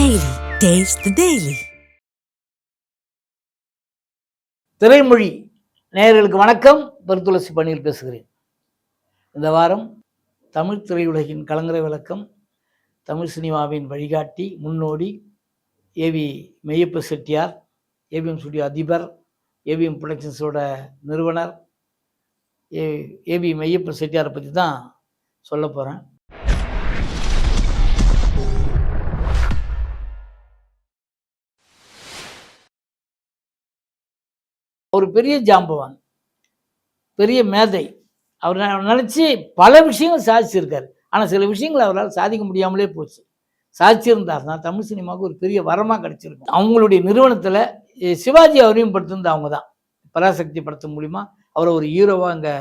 Daily taste daily திரைமொழி நேயர்களுக்கு வணக்கம். பெருத்துளசி பணியில் பேசுகிறேன். இந்த வாரம் தமிழ் திரையுலகின் கலங்கரை விளக்கம் தமிழ் சினிமாவின் வழிகாட்டி முன்னோடி AV Meiyappa Chettiar AVM studio அதிபர் ஏவிஎம் ப்ரொடக்ஷன்ஸோட நிறுவனர் ஏ ஏவி மெய்யப்ப செட்டியாரை பற்றி தான் சொல்ல போகிறேன் ஒரு பெரிய ஜாம்பவான் பெரிய மேதை. அவர் நினச்சி பல விஷயங்கள் சாதிச்சிருக்கார். ஆனால் சில விஷயங்கள் அவரால் சாதிக்க முடியாமலே போச்சு. சாதிச்சிருந்தாருன்னா தமிழ் சினிமாவுக்கு ஒரு பெரிய வரமாக கிடச்சிருக்கு. அவங்களுடைய நிறுவனத்தில் சிவாஜி அறிமுகப்படுத்துனது அவங்க தான். பராசக்தி படத்தின் மூலிமா அவரை ஒரு ஹீரோவாக அங்கே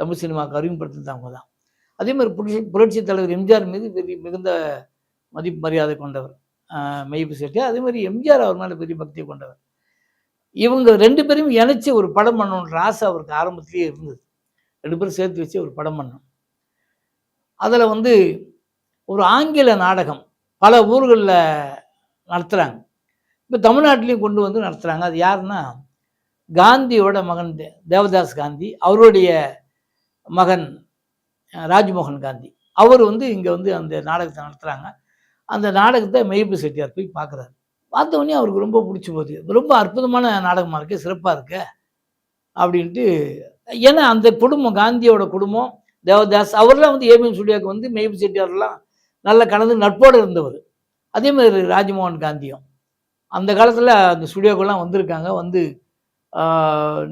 தமிழ் சினிமாவுக்கு அறிமுகப்படுத்துனது அவங்க தான். அதே மாதிரி புரட்சி புரட்சித் தலைவர் எம்ஜிஆர் மீது பெரிய மிகுந்த மதிப்பு மரியாதை கொண்டவர். மெய்ப்பு செட்டியார் அதே மாதிரி எம்ஜிஆர் அவர் மேலே பெரிய பக்தியை கொண்டவர். இவங்க ரெண்டு பேரும் இணைச்சி ஒரு படம் பண்ணணுன்ற ஆசை அவருக்கு ஆரம்பத்திலேயே இருந்தது. ரெண்டு பேரும் சேர்த்து வச்சு ஒரு படம் பண்ணோம் அதில் வந்து ஒரு ஆங்கில நாடகம் பல ஊர்களில் நடத்துகிறாங்க இப்போ தமிழ்நாட்டிலையும் கொண்டு வந்து நடத்துகிறாங்க அது யாருன்னா காந்தியோட மகன் தே- தேவதாஸ் காந்தி அவருடைய மகன் ராஜ்மோகன் காந்தி. அவர் வந்து இங்கே வந்து அந்த நாடகத்தை நடத்துகிறாங்க அந்த நாடகத்தை மெய்ப்பு செட்டியார் போய் பார்க்குறாரு பார்த்தவொடனே அவருக்கு ரொம்ப பிடிச்சி போகுது. ரொம்ப அற்புதமான நாடகமாக இருக்கு சிறப்பாக இருக்கு அப்படின்ட்டு ஏன்னா அந்த குடும்பம் காந்தியோட குடும்பம் தேவதாஸ் அவர்லாம் வந்து ஏபிஎம் ஸ்டுடியோக்கு வந்து மெய்பு செட்டியார்லாம் நல்ல கலந்து நட்போடு இருந்தவர். அதே மாதிரி ராஜ்மோகன் காந்தியும். அந்த காலத்தில் அந்த ஸ்டுடியோக்கெல்லாம் வந்திருக்காங்க வந்து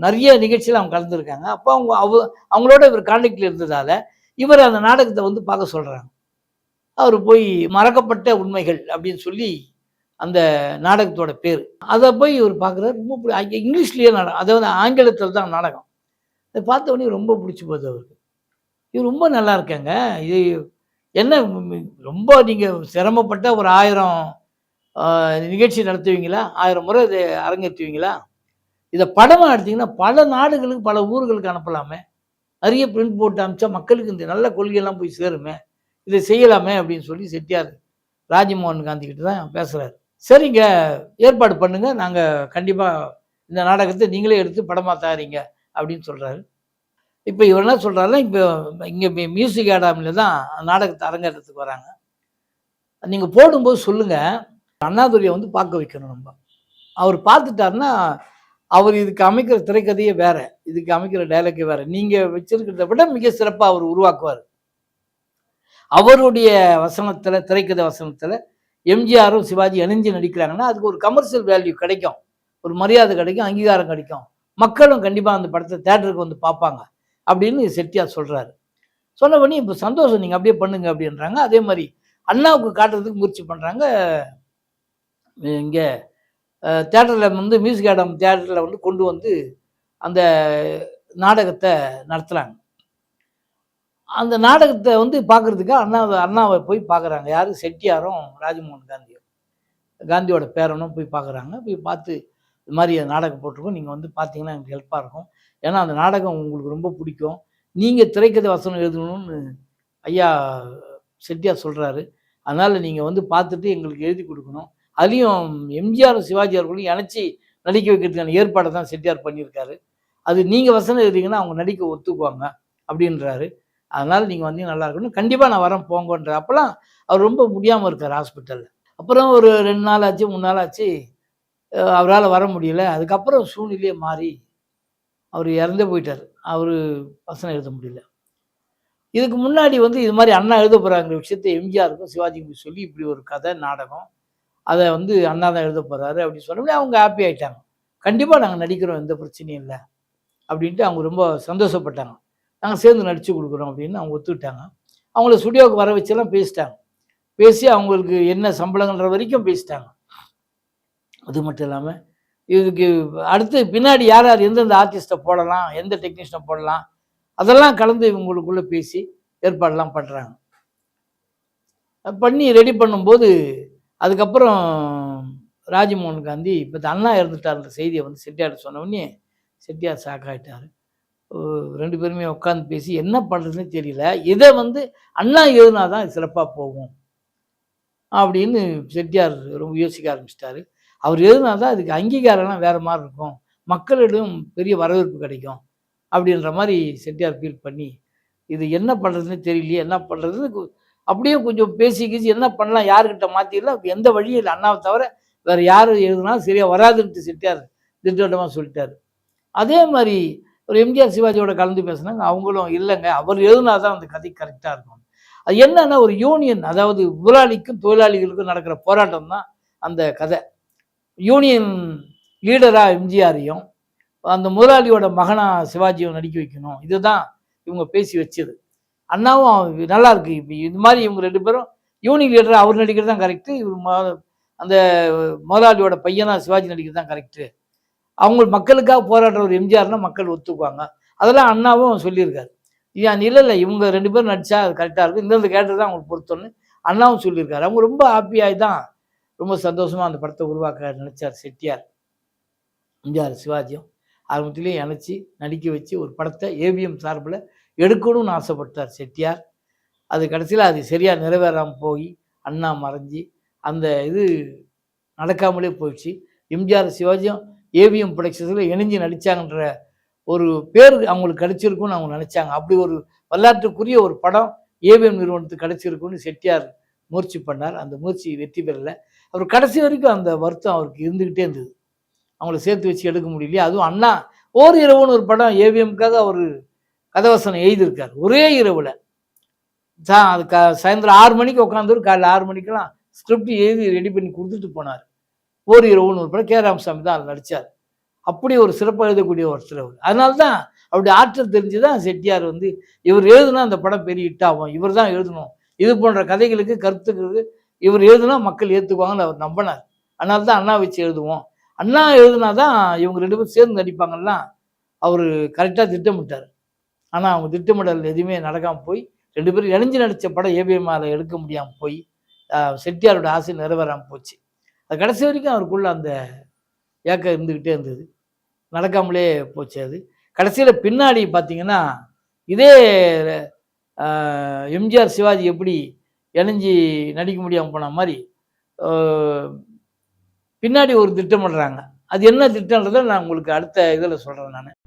நிறைய நிகழ்ச்சியில் அவங்க கலந்துருக்காங்க. அப்போ அவங்க அவ அவங்களோட இவர் கான்டாக்டில் இருந்ததால் இவர் அந்த நாடகத்தை வந்து பார்க்க சொல்கிறாங்க அவர் போய் மறக்கப்பட்ட உண்மைகள் அப்படின்னு சொல்லி அந்த நாடகத்தோட பேர். அதை போய் இவர் பார்க்குறாரு. ரொம்ப பிடி- இங்கிலீஷ்லேயே நாடகம். வந்து ஆங்கிலத்தில் தான் நாடகம். அதை பார்த்த உடனே ரொம்ப பிடிச்சி போகுது அவருக்கு. இது ரொம்ப நல்லா இருக்காங்க. இது என்ன ரொம்ப நீங்கள் சிரமப்பட்ட ஒரு ஆயிரம் நிகழ்ச்சி நடத்துவீங்களா? ஆயிரம் முறை இதை அரங்கேற்றுவீங்களா? இதை படமாக எடுத்தீங்கன்னா பல நாடுகளுக்கு பல ஊர்களுக்கு அனுப்பலாமே. நிறைய பிரிண்ட் போட்டு அனுப்பிச்சா மக்களுக்கு இந்த நல்ல கொள்கையெல்லாம் போய் சேருமே. இதை செய்யலாமே அப்படின்னு சொல்லி செட்டியார் ராஜமோகன் காந்தி கிட்ட தான் பேசுகிறாரு சரிங்க ஏற்பாடு பண்ணுங்க. நாங்கள் கண்டிப்பாக இந்த நாடகத்தை நீங்களே எடுத்து படமாக தாரீங்க அப்படின்னு சொல்கிறாரு இப்போ இவர் என்ன சொல்கிறாருன்னா இப்போ இங்கே மியூசிக் அகாடமியில் தான் நாடகத்தை அரங்கேற்றத்துக்கு வராங்க. நீங்கள் போடும்போது சொல்லுங்கள் அண்ணாதுரையை வந்து பார்க்க வைக்கணும் நம்ம. அவர் பார்த்துட்டாருன்னா அவர் இதுக்கு அமைக்கிற திரைக்கதையே வேற. இதுக்கு அமைக்கிற டைலாக்கே வேற. நீங்கள் வச்சிருக்கிறத விட மிக சிறப்பாக அவர் உருவாக்குவார். அவருடைய வசனத்தில் திரைக்கதை வசனத்தில் எம்ஜிஆரும் சிவாஜி இணைஞ்சு நடிக்கிறாங்கன்னா அதுக்கு ஒரு கமர்ஷியல் வேல்யூ கிடைக்கும். ஒரு மரியாதை கிடைக்கும் அங்கீகாரம் கிடைக்கும். மக்களும் கண்டிப்பாக அந்த படத்தை தேட்டருக்கு வந்து பார்ப்பாங்க அப்படின்னு செட்டியார் சொல்கிறாரு சொன்னபடி இப்போ சந்தோஷம் நீங்கள் அப்படியே பண்ணுங்க அப்படின்றாங்க. அதே மாதிரி அண்ணாவுக்கு காட்டுறதுக்கு முயற்சி பண்ணுறாங்க இங்கே தேட்டரில் வந்து மியூசிக் ஆடம் தேட்டரில் வந்து கொண்டு வந்து அந்த நாடகத்தை நடத்துகிறாங்க அந்த நாடகத்தை வந்து பார்க்குறதுக்கு அண்ணா அண்ணாவை போய் பார்க்குறாங்க யார்? செட்டியாரும் ராஜமோகன் காந்தியும். காந்தியோட பேரனும் போய் பார்க்குறாங்க போய் பார்த்து இது மாதிரி அந்த நாடகம் போட்டிருக்கோம். நீங்கள் வந்து பார்த்தீங்கன்னா எனக்கு ஹெல்ப்பாக இருக்கும். ஏன்னா அந்த நாடகம் உங்களுக்கு ரொம்ப பிடிக்கும். நீங்கள் திரைக்கதை வசனம் எழுதணும்னு ஐயா செட்டியார் சொல்கிறாரு அதனால் நீங்கள் வந்து பார்த்துட்டு எங்களுக்கு எழுதி கொடுக்கணும். அதுலேயும் எம்ஜிஆர் சிவாஜி அவர்களையும் இணைச்சி நடிக்க வைக்கிறதுக்கான ஏற்பாடை தான் செட்டியார் பண்ணியிருக்காரு. அது நீங்கள் வசனம் எழுதிங்கன்னா அவங்க நடிக்க ஒத்துக்குவாங்க அப்படின்றாரு. அதனால் நீங்கள் வந்தீங்க நல்லா இருக்கணும். கண்டிப்பாக நான் வரேன் போங்கன்ற. அப்போல்லாம் அவர் ரொம்ப முடியாமல் இருக்கார் ஹாஸ்பிட்டலில். அப்புறம் ஒரு ரெண்டு நாள் ஆச்சு மூணு நாள் ஆச்சு அவரால் வர முடியல. அதுக்கப்புறம் சூழ்நிலையே மாறி அவர் இறந்தே போயிட்டார். அவர் வசனம் எழுத முடியல. இதுக்கு முன்னாடி வந்து இது மாதிரி அண்ணா எழுத போகிறாங்கிற விஷயத்தை எம்ஜிஆருக்கும் சிவாஜிக்கும் சொல்லி இப்படி ஒரு கதை நாடகம் அதை வந்து அண்ணா தான் எழுத போகிறாரு அப்படின்னு சொன்னோடனே அவங்க ஹாப்பி ஆகிட்டாங்க கண்டிப்பாக நாங்கள் நடிக்கிறோம் எந்த பிரச்சனையும் இல்லை அப்படின்ட்டு அவங்க ரொம்ப சந்தோஷப்பட்டாங்க. நாங்கள் சேர்ந்து நடித்து கொடுக்குறோம் அப்படின்னு அவங்க ஒத்துக்கிட்டாங்க. அவங்கள ஸ்டுடியோவுக்கு வர வச்செல்லாம் பேசிட்டாங்க. பேசி அவங்களுக்கு என்ன சம்பளங்கள்ன்ற வரைக்கும் பேசிட்டாங்க. அது மட்டும் இல்லாமல் இதுக்கு அடுத்து பின்னாடி யார் யார் எந்தெந்த ஆர்டிஸ்ட்டை போடலாம் எந்த டெக்னீஷியனை போடலாம் அதெல்லாம் கலந்து இவங்களுக்குள்ளே பேசி ஏற்பாடெல்லாம் பண்ணுறாங்க பண்ணி ரெடி பண்ணும்போது அதுக்கப்புறம் ராஜமோகன் காந்தி இப்போ அண்ணா இறந்துட்டார்ன்ற செய்தியை வந்து செட்டியார் சொன்ன உடனே செட்டியார் ஷாக் ஆகிட்டார் ரெண்டு பேருமே உட்காந்து பேசி என்ன பண்ணுறதுன்னு தெரியல. இதை வந்து அண்ணா எழுதுனா தான் சிறப்பாக போகும் அப்படின்னு செட்டியார் ரொம்ப யோசிக்க ஆரம்பிச்சிட்டாரு. அவர் எழுதினா தான் அதுக்கு அங்கீகாரம்லாம் வேறு மாதிரி இருக்கும். மக்களிடம் பெரிய வரவேற்பு கிடைக்கும் அப்படின்ற மாதிரி செட்டியார் ஃபீல் பண்ணி இது என்ன பண்ணுறதுன்னு தெரியலையே என்ன பண்ணுறதுன்னு அப்படியே கொஞ்சம் பேசி கீசி என்ன பண்ணலாம் யாருக்கிட்ட மாற்றிடலாம் எந்த வழியும் இல்லை. அண்ணாவை தவிர வேறு யார் எழுதுனா சரியாக வராதுன்ட்டு செட்டியார் திட்டவட்டமாக சொல்லிட்டார். அதே மாதிரி ஒரு எம்ஜிஆர் சிவாஜியோட கலந்து பேசுனாங்க. அவங்களும் இல்லைங்க. அவர் எழுதுனா தான் அந்த கதை கரெக்டாக இருக்கும். அது என்னன்னா ஒரு யூனியன் அதாவது முதலாளிக்கும் தொழிலாளிகளுக்கும் நடக்கிற போராட்டம் தான் அந்த கதை. யூனியன் லீடராக எம்ஜிஆரையும் அந்த முதலாளியோட மகனா சிவாஜியும் நடிக்க வைக்கணும். இதுதான் இவங்க பேசி வச்சது. அண்ணாவும் நல்லா இருக்கு. இப்போ இது மாதிரி இவங்க ரெண்டு பேரும் யூனியன் லீடராக அவர் நடிக்கிறது தான் கரெக்டு இவர் அந்த முதலாளியோட பையனா சிவாஜி நடிக்கிறது தான் கரெக்டு அவங்க மக்களுக்காக போராடுற ஒரு எம்ஜிஆர்னா மக்கள் ஒத்துக்குவாங்க. அதெல்லாம் அண்ணாவும் சொல்லியிருக்காரு. ஏன் இல்லை இல்லை இவங்க ரெண்டு பேரும் நடிச்சா அது கரெக்டாக இருக்கும். இந்தந்த கேட்டது தான் அவங்களுக்கு பொறுத்தோன்னு அண்ணாவும் சொல்லியிருக்காரு. அவங்க ரொம்ப ஹாப்பியாகி தான் ரொம்ப சந்தோஷமாக அந்த படத்தை உருவாக்க நினச்சார் செட்டியார். எம்ஜிஆர் சிவாஜியும் ஆரம்பத்துலேயும் இணைச்சி நடிக்க வச்சு ஒரு படத்தை ஏவிஎம் சார்பில் எடுக்கணும்னு ஆசைப்பட்டார் செட்டியார். அது கடைசியில் அது சரியாக நிறைவேறாமல் போய் அண்ணா மறைஞ்சி அந்த இது நடக்காமலே போயிடுச்சு. எம்ஜிஆர் சிவாஜியும் ஏவிஎம் ப்ரொடக்ஷன்ஸில் இணைஞ்சு நடித்தாங்கன்ற ஒரு பேர் அவங்களுக்கு கிடைச்சிருக்கும்னு அவங்க நினச்சாங்க. அப்படி ஒரு வரலாற்றுக்குரிய ஒரு படம் ஏவிஎம் நிறுவனத்துக்கு கிடைச்சிருக்குன்னு செட்டியார் முயற்சி பண்ணார். அந்த முயற்சி வெற்றி பெறலை. அவர் கடைசி வரைக்கும் அந்த வருத்தம் அவருக்கு இருந்துக்கிட்டே இருந்தது. அவங்கள சேர்த்து வச்சு எடுக்க முடியலையே. அதுவும் அண்ணா ஓர் இரவுன்னு ஒரு படம் ஏவிஎம்காக அவர் கதவசனம் எழுதியிருக்கார். ஒரே இரவில். தான் அது க சாயந்தரம் ஆறு மணிக்கு உட்காந்துரு காலைல ஆறு மணிக்கெல்லாம் ஸ்கிரிப்ட் எழுதி ரெடி பண்ணி கொடுத்துட்டு போனார். ஓர் இரவுன்னு ஒரு படம் கே ராமசாமி தான் அதில் நடித்தார் அப்படி ஒரு சிறப்பாக எழுதக்கூடிய ஒருத்தர் அவர் அதனால தான் அவருடைய ஆற்றல் தெரிஞ்சு தான் செட்டியார் வந்து இவர் எழுதுனா அந்த படம் பெரிய ஹிட் ஆகும். இவர் தான் எழுதணும். இது போன்ற கதைகளுக்கு கருத்துக்களுக்கு இவர் எழுதுனா மக்கள் ஏற்றுக்குவாங்கன்னு அவர் நம்பினார். அதனால தான் அண்ணா வச்சு எழுதுவோம். அண்ணா எழுதுனா தான் இவங்க ரெண்டு பேரும் சேர்ந்து நடிப்பாங்கலாம் அவர் கரெக்டாக திட்டமிட்டார். ஆனால் அவங்க திட்டமிடல் எதுவுமே நடக்காமல் போய் ரெண்டு பேரும் இணைஞ்சு நடித்த படம் ஏபிஎம்ஆரில் எடுக்க முடியாமல் போய் செட்டியாரோட ஆசை நிறைவேறாமல் போச்சு. அது கடைசி வரைக்கும் அவருக்குள்ள அந்த ஏக்கம் இருந்துக்கிட்டே இருந்தது. நடக்காமலே போச்சு அது. கடைசியில் பின்னாடி பார்த்தீங்கன்னா இதே எம்ஜிஆர் சிவாஜி எப்படி இணைஞ்சி நடிக்க முடியாமல் போன மாதிரி பின்னாடி ஒரு திட்டம் பண்ணுறாங்க அது என்ன திட்டம்ன்றதை நான் உங்களுக்கு அடுத்த இதில் சொல்கிறேன் நான்.